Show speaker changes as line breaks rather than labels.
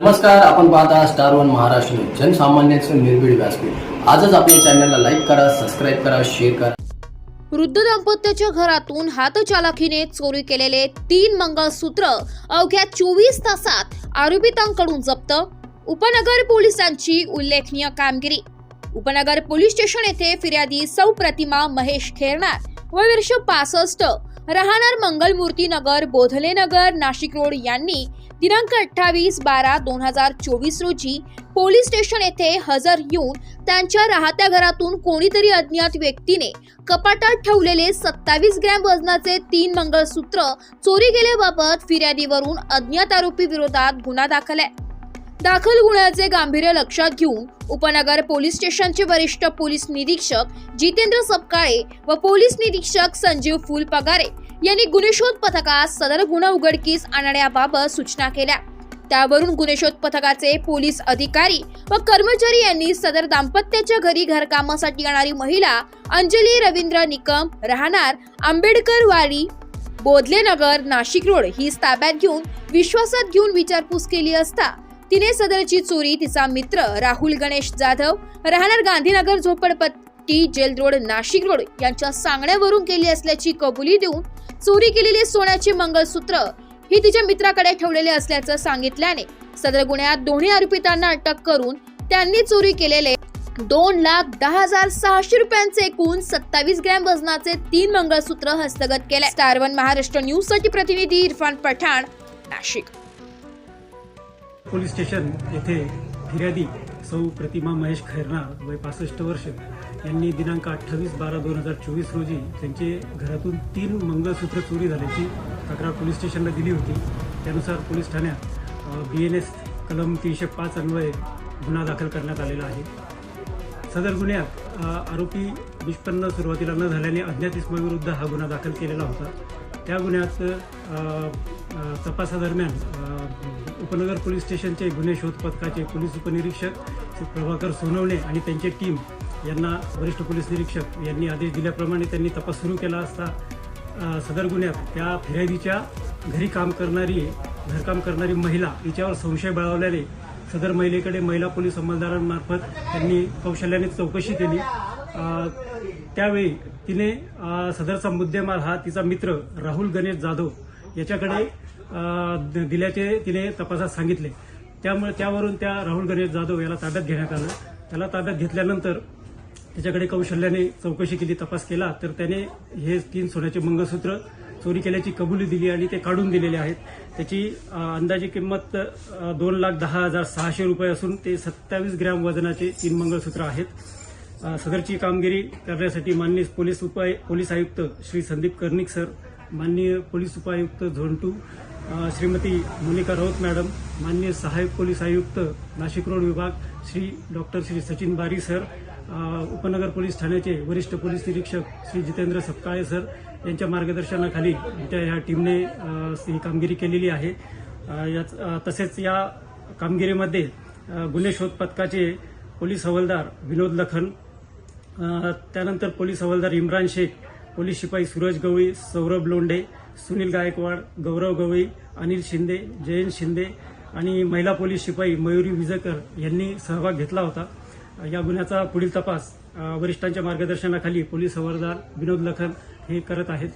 नमस्कार आपण पाहता स्टार वन महाराष्ट्र न्यूज. जनसामान्यांचं निर्भीड व्यासपीठ. आजच आपल्या चॅनलला लाईक करा सबस्क्राईब करा शेअर करा.
वृद्ध दाम्पत्याच्या घरातून हातचालाखीने चोरी केलेले तीन मंगळसूत्र अवघ्या चोवीस तासात आरोपितांकडून जप्त. उपनगर पोलिसांची उल्लेखनीय कामगिरी. उपनगर पोलीस स्टेशन येथे फिर्यादी सौ प्रतिमा महेश खेरणार वय वर्ष पासष्ट. राहणार मंगलमूर्ती नगर बोधले नगर नाशिक रोड यांनी दिनांक अठ्ठावीस बारा दोन हजार चोवीस रोजी पोलीस स्टेशन येथे हजर येऊन त्यांच्या राहत्या घरातून कोणीतरी अज्ञात व्यक्तीने कपाटात ठेवलेले सत्तावीस ग्रॅम वजनाचे तीन मंगळसूत्र चोरी केल्याबाबत फिर्यादीवरून अज्ञात आरोपी विरोधात गुन्हा दाखल आहे. दाखल गुन्ह्याचे गांभीर्य लक्षात घेऊन उपनगर पोलीस स्टेशनचे वरिष्ठ पोलीस निरीक्षक जितेंद्र सपकाळे व पोलीस निरीक्षक संजीव फुलपगारे यांनी गुन्हेशोध पथकास सदर गुन्हा उघडकीस आणण्याबाबत सूचना केल्या. त्यावरून गुन्हेशोध पथकाचे पोलीस अधिकारी व कर्मचारी यांनी सदर दाम्पत्याच्या घरी घरकामासाठी येणारी महिला अंजली रवींद्र निकम राहणार आंबेडकर वाडी बोधले नगर नाशिक रोड ही ताब्यात घेऊन विश्वासात घेऊन विचारपूस केली असता तिने सदरची चोरी तिचा मित्र राहुल गणेश जाधव राहणार गांधीनगर झोपडपट्टी जेल रोड नाशिक रोड यांच्या सांगण्यावरून केली असल्याची कबुली देऊन चोरी केलेले सोन्याचे मंगळसूत्र ही तिच्या मित्राकडे ठेवलेले असल्याचं सांगितल्याने सदर गुन्ह्यात दोन्ही आरोपितांना अटक करून त्यांनी चोरी केलेले दोन लाख दहा हजार सहाशे रुपयांचे एकूण सत्तावीस ग्रॅम वजनाचे तीन मंगळसूत्र हस्तगत केले. स्टार वन महाराष्ट्र न्यूजसाठी प्रतिनिधी इरफान पठाण नाशिक.
पोलीस स्टेशन येथे फिर्यादी सौ प्रतिमा महेश खैरनार वय पासष्ट वर्ष. यांनी दिनांक अठ्ठावीस बारा दोन हजार चोवीस रोजी त्यांचे घरातून तीन मंगळसूत्र चोरी झाल्याची तक्रार पोलीस स्टेशनला दिली होती. त्यानुसार पोलीस ठाण्यात बी एन एस कलम तीनशे पाच अन्वये गुन्हा दाखल करण्यात आलेला आहे. सदर गुन्ह्यात आरोपी निष्पन्न सुरुवातीला न झाल्याने अज्ञात इसमाविरुद्ध हा गुन्हा दाखल केलेला होता. त्या गुन्ह्यात तपासादरम्यान उपनगर पोलीस स्टेशनचे गुन्हे शोध पथकाचे पोलीस उपनिरीक्षक प्रभाकर सोनवणे आणि त्यांची टीम यांना वरिष्ठ पोलीस निरीक्षक यांनी आदेश दिल्याप्रमाणे त्यांनी तपास सुरू केला असता सदर गुन्ह्यात त्या फिर्यादीच्या घरी काम करणारी घरकाम करणारी महिला हिच्यावर संशय बळावल्याने सदर महिलेकडे महिला पोलीस अंमलदारांमार्फत त्यांनी कौशल्याने चौकशी केली. त्यावेळी तिने सदरचा मुद्देमाल हा तिचा मित्र राहुल गणेश जाधव याच्याकडे दिल्याचे तिने तपासात सांगितले. त्यामुळे त्यावरून त्या राहुल गणेश जाधव याला ताब्यात घेण्यात आलं. त्याला ताब्यात घेतल्यानंतर त्याच्याकडे कौशल्याने चौकशी केली तपास केला. तर त्याने हे तीन सोन्याचे मंगळसूत्र चोरी केल्याची कबुली दिली आणि ते काढून दिलेले आहेत. त्याची अंदाजे किंमत दोन लाख दहा हजार सहाशे रुपये असून ते सत्तावीस ग्रॅम वजनाचे तीन मंगळसूत्र आहेत. सदरची कामगिरी करण्यासाठी माननीय पोलीस उपाय पोलीस आयुक्त श्री संदीप कर्णिक सर माननीय पोलीस उपायुक्त zone two Shrimati Monika Raut madam माननीय सहाय्यक पोलीस आयुक्त नाशिक रोड विभाग श्री डॉक्टर श्री सचिन बारी सर उपनगर पोलीस ठाण्याचे वरिष्ठ पोलीस निरीक्षक श्री जितेंद्र सपकाळे सर यांच्या मार्गदर्शनाखाली त्या ह्या टीमने ही कामगिरी केलेली आहे. याच तसेच या कामगिरीमध्ये गुन्हे शोध पथकाचे पोलीस हवालदार विनोद लखन त्यानंतर पोलीस हवालदार इम्रान शेख पोलीस शिपाई सूरज गवळी सौरभ लोंढे सुनील गायकवाड गौरव गवई अनिल शिंदे जयंत शिंदे आणि महिला पोलीस शिपाई मयुरी विजकर यांनी सहभाग घेतला होता. या गुन्ह्याचा पुढील तपास वरिष्ठांच्या मार्गदर्शनाखाली पोलीस हवालदार विनोद लखन हे करत आहेत.